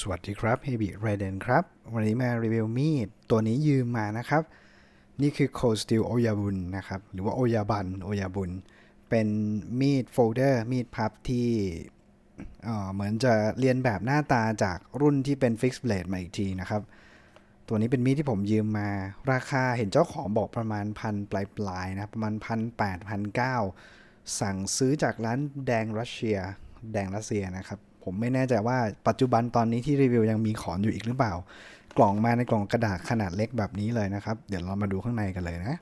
สวัสดีครับเฮบิไรเดนครับ วันนี้มารีวิวมีด ตัวนี้ยืมมานะครับ นี่คือ Cold Steel โอยาบุนนะครับ หรือว่าโอยาบันโอยาบุนเป็นมีดโฟลเดอร์มีดพับที่เออเหมือนจะเรียนแบบหน้าตาจากรุ่นที่เป็น Fixed Blade มาอีกทีนะครับ ตัวนี้เป็นมีดที่ผมยืมมา ราคาเห็นเจ้าของบอกประมาณพันปลายๆนะ ประมาณพันแปดพันเก้าสั่งซื้อจากร้านแดงรัสเซีย แดงรัสเซียนะครับ ผมไม่แน่ใจว่าปัจจุบันตอนนี้ที่รีวิวยังมีขอนอยู่อีกหรือเปล่า กล่องมาในกล่องกระดาษขนาดเล็กแบบนี้เลยนะครับ เดี๋ยวเรามาดูข้างในกันเลยนะ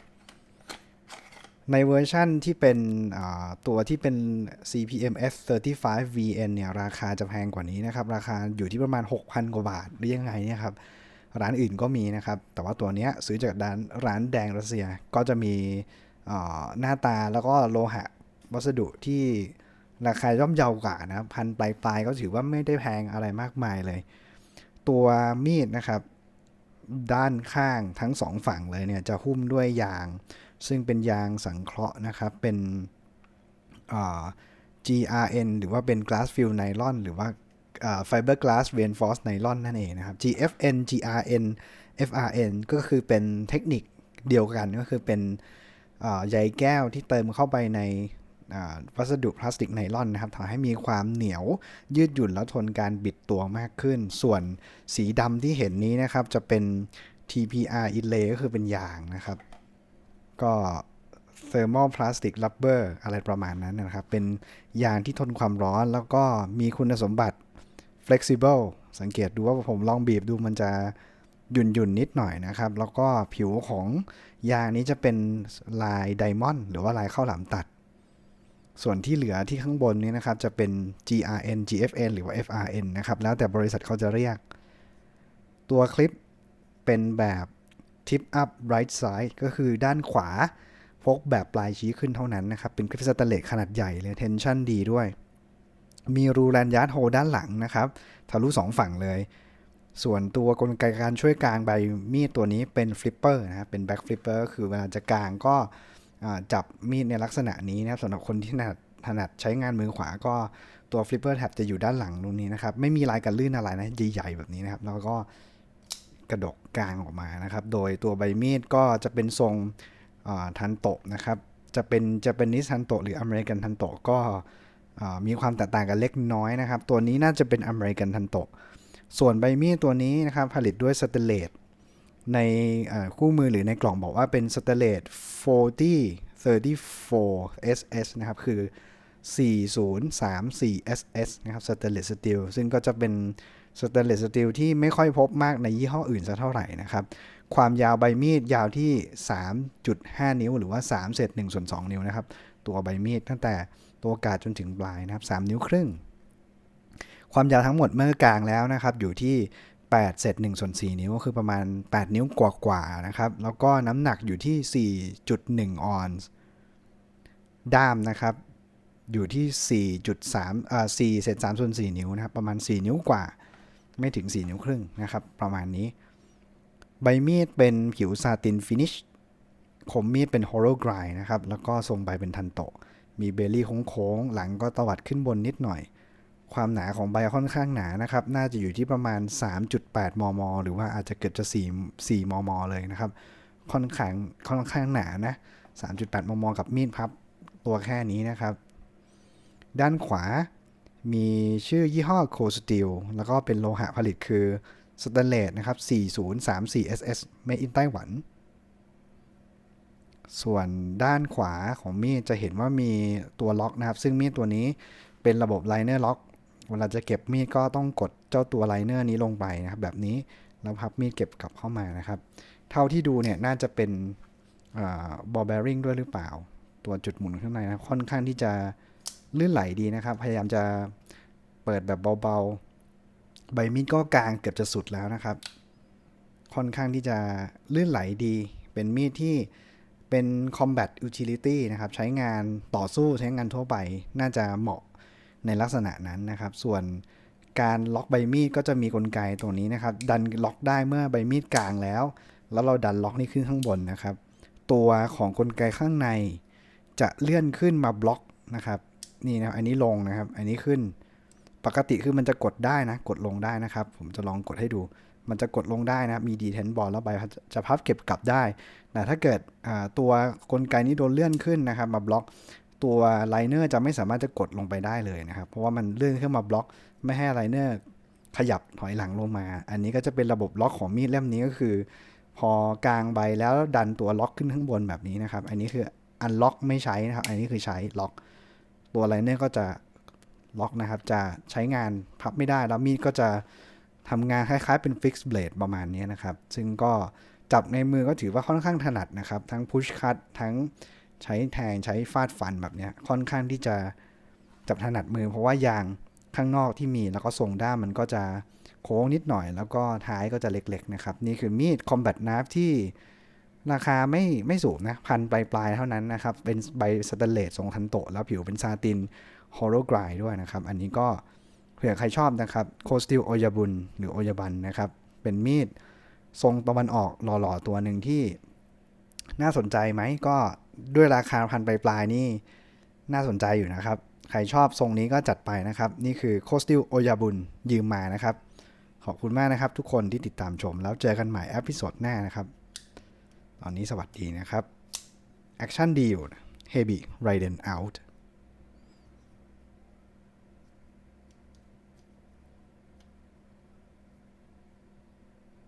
ในเวอร์ชั่นที่เป็นตัวที่เป็น CPM F35 VN เนี่ยราคาจะแพงกว่านี้นะครับ ราคาอยู่ที่ประมาณ 6,000 กว่าบาทหรือยังไงเนี่ยครับร้านอื่นก็มีนะครับ แต่ว่าตัวนี้ซื้อจากร้านร้านแดงรัสเซียก็จะมีหน้าตาแล้วก็โลหะวัสดุที่ ราคาย่อมเยาวกว่านะครับพันปลายปลายก็ถือว่าไม่ได้แพงอะไรมากมายเลย ตัวมีดนะครับ ด้านข้างทั้งสองฝั่งเลยเนี่ยจะหุ้มด้วยยาง ซึ่งเป็นยางสังเคราะห์นะครับ เป็นอ่า GRN หรือว่าเป็น glass fill nylon หรือว่า fiberglass reinforced nylon นั่นเองนะครับ GFN GRN FRN ก็คือเป็นเทคนิคเดียวกันก็คือเป็นใยแก้วที่เติมเข้าไปใน วัสดุพลาสติกไนลอนนะครับทำให้มีความเหนียวยืดหยุ่นและทนการบิดตัวมากขึ้น ส่วนสีดำที่เห็นนี้นะครับจะเป็น TPR inlay ก็คือเป็นยางนะครับ ก็ thermal plastic rubber อะไรประมาณนั้นนะครับ เป็นยางที่ทนความร้อนแล้วก็มีคุณสมบัติ flexible สังเกตดูว่าผมลองบีบดูมันจะหยุ่นหยุ่นนิดหน่อยนะครับ แล้วก็ผิวของยางนี้จะเป็นลายไดมอนด์หรือว่าลายข้าวหลามตัด ส่วนที่เหลือที่ข้างบนนี้นะครับจะเป็น GRN GFN หรือว่า FRN นะครับ แล้วแต่บริษัทเขาจะเรียก ตัวคลิปเป็นแบบ tip up right side ก็คือด้านขวา พกแบบปลายชี้ขึ้นเท่านั้นนะครับ เป็นคลิปสแตนเลสขนาดใหญ่เลย tension ดีด้วย มีรูแลนยาร์ดโฮด้านหลังนะครับ ทะลุสองฝั่งเลย ส่วนตัวกลไกการช่วยกลางใบมีดตัวนี้เป็นฟลิปเปอร์นะครับเป็นแบ็กฟลิปเปอร์ก็คือเวลาจะกลางก็ จับมีดในลักษณะนี้นะครับสำหรับคนที่ถนัดถนัดใช้งานมือขวาก็ตัวฟลิปเปอร์แท็บจะอยู่ด้านหลังตรงนี้นะครับ ไม่มีลายกันลื่นอะไรนะใหญ่ๆแบบนี้นะครับ แล้วก็กระดกกลางออกมานะครับ โดยตัวใบมีดก็จะเป็นทรงทันโตะนะครับ จะเป็นจะเป็นนิสทันโตะหรืออเมริกันทันโตะก็มีความแตกต่างกันเล็กน้อยนะครับ ตัวนี้น่าจะเป็นอเมริกันทันโตะส่วนใบมีดตัวนี้นะครับ ผลิตด้วยสเตเลส ในคู่มือหรือในกล่องบอกว่าเป็นสเตเลส40 34 SS นะครับ คือ 4034 SS นะครับสเตเลสสตีลซึ่งก็จะเป็นสเตเลสสตีลที่ไม่ค่อยพบมากในยี่ห้ออื่นสักเท่าไหร่นะครับ ความยาวใบมีดยาวที่ 3.5 นิ้ว หรือว่า3เศษ1ส่วน2นิ้วนะครับ ตัวใบมีดตั้งแต่ตัวกาดจนถึงปลายนะครับ 3 นิ้วครึ่ง ความยาวทั้งหมดเมื่อกลางแล้วนะครับ อยู่ที่ 8 เศษ1ส่วน4นิ้วก็คือประมาณ 8 นิ้วกว่าๆนะครับ แล้วก็น้ำหนักอยู่ที่ 4.1 ออนซ์ด้ามนะครับ อยู่ที่ 4.3เอ่อ4เศษ3ส่วน4นิ้วนะครับ ประมาณ 4 นิ้วกว่า ไม่ถึง 4 นิ้วครึ่งนะครับ ประมาณนี้ ใบมีดเป็นผิวซาตินฟินิชคมมีดเป็นโฮโลกรายนะครับ แล้วก็ทรงใบเป็นทันโตะมีเบลลี่โค้งๆ หลังก็ตวัดขึ้นบนนิดหน่อย ความหนาของใบค่อนข้างหนานะครับ น่าจะอยู่ที่ประมาณ 3.8 มม หรือว่าอาจจะเกือบจะ 4 4 มม เลยนะครับ ค่อนข้างค่อนข้างหนานะ 3.8 มม กับมีดพับตัวแค่นี้นะครับ ด้านขวามีชื่อยี่ห้อ Cold Steel แล้วก็เป็นโลหะผลิตคือสแตนเลสนะครับ 4034 SS made in ไต้หวัน ส่วนด้านขวาของมีดจะเห็นว่ามีตัวล็อกนะครับ ซึ่งมีดตัวนี้เป็นระบบไลเนอร์ล็อก เวลาจะเก็บมีดก็ต้องกดเจ้าตัวไลเนอร์นี้ลงไปนะครับ แบบนี้แล้วพับมีดเก็บกลับเข้ามานะครับ เท่าที่ดูเนี่ยน่าจะเป็นบอลแบริงด้วยหรือเปล่า ตัวจุดหมุนข้างในนะค่อนข้างที่จะลื่นไหลดีนะครับ พยายามจะเปิดแบบเบาๆ ใบมีดก็กลางเกือบจะสุดแล้วนะครับ ค่อนข้างที่จะลื่นไหลดี เป็นมีดที่เป็น combat utility นะครับ ใช้งานต่อสู้ใช้งานทั่วไปน่าจะเหมาะ ในลักษณะนั้นนะครับ ส่วนการล็อกใบมีดก็จะมีกลไกตัวนี้นะครับ ดันล็อกได้เมื่อใบมีดกลางแล้ว แล้วเราดันล็อกนี่ขึ้นข้างบนนะครับ ตัวของกลไกข้างใน จะเลื่อนขึ้นมาบล็อกนะครับ นี่นะอันนี้ลงนะครับ อันนี้ขึ้น ปกติคือมันจะกดได้นะ กดลงได้นะครับ ผมจะลองกดให้ดู มันจะกดลงได้นะ มีดีเทนบอลแล้วใบจะพับเก็บกลับได้แต่ถ้าเกิดตัวกลไกนี้โดนเลื่อนขึ้นนะครับ มาบล็อก ตัวไลเนอร์จะไม่สามารถจะกดลงไปได้เลยนะครับ เพราะว่ามันเลื่อนขึ้นมาบล็อก ไม่ให้ไลเนอร์ขยับถอยหลังลงมา อันนี้ก็จะเป็นระบบล็อกของมีดเล่มนี้ก็คือ พอกลางใบแล้วดันตัวล็อกขึ้นข้างบนแบบนี้นะครับ อันนี้คืออันล็อกไม่ใช้นะครับ อันนี้คือใช้ล็อก ตัวไลเนอร์ก็จะล็อกนะครับ จะใช้งานพับไม่ได้แล้วมีดก็จะทำงานคล้ายๆเป็นฟิกซ์เบลดประมาณนี้นะครับ ซึ่งก็จับในมือก็ถือว่าค่อนข้างถนัดนะครับ ทั้งพุชคัตทั้ง ใช้แทงใช้ฟาดฟันแบบเนี้ยค่อนข้างที่จะจับถนัดมือ เพราะว่ายางข้างนอกที่มีแล้วก็ทรงด้ามมันก็จะโค้งนิดหน่อย แล้วก็ท้ายก็จะเล็กๆนะครับ นี่คือมีด Combat Knife ที่ราคาไม่ไม่สูงนะพันปลายๆเท่านั้นนะครับ เป็นใบสแตนเลสทรงทันโต แล้วผิวเป็นซาตินฮอโลกรายด้วยนะครับ อันนี้ก็เผื่อใครชอบนะครับโคสติลโอยาบุนหรือโอยาบันนะครับ เป็นมีดทรงตะวันออกหล่อๆตัวหนึ่งที่น่าสนใจไหมก็ ด้วยราคาพันปลายๆนี่น่าสนใจอยู่นะครับ ใครชอบทรงนี้ก็จัดไปนะครับ นี่คือโคสติลโอยาบุนยืมมานะครับ ขอบคุณมากนะครับ ทุกคนที่ติดตามชม แล้วเจอกันใหม่เอพิโซดหน้านะครับ ตอนนี้สวัสดีนะครับ แอคชั่นดีอยู่เฮบิไรเดนเอาท์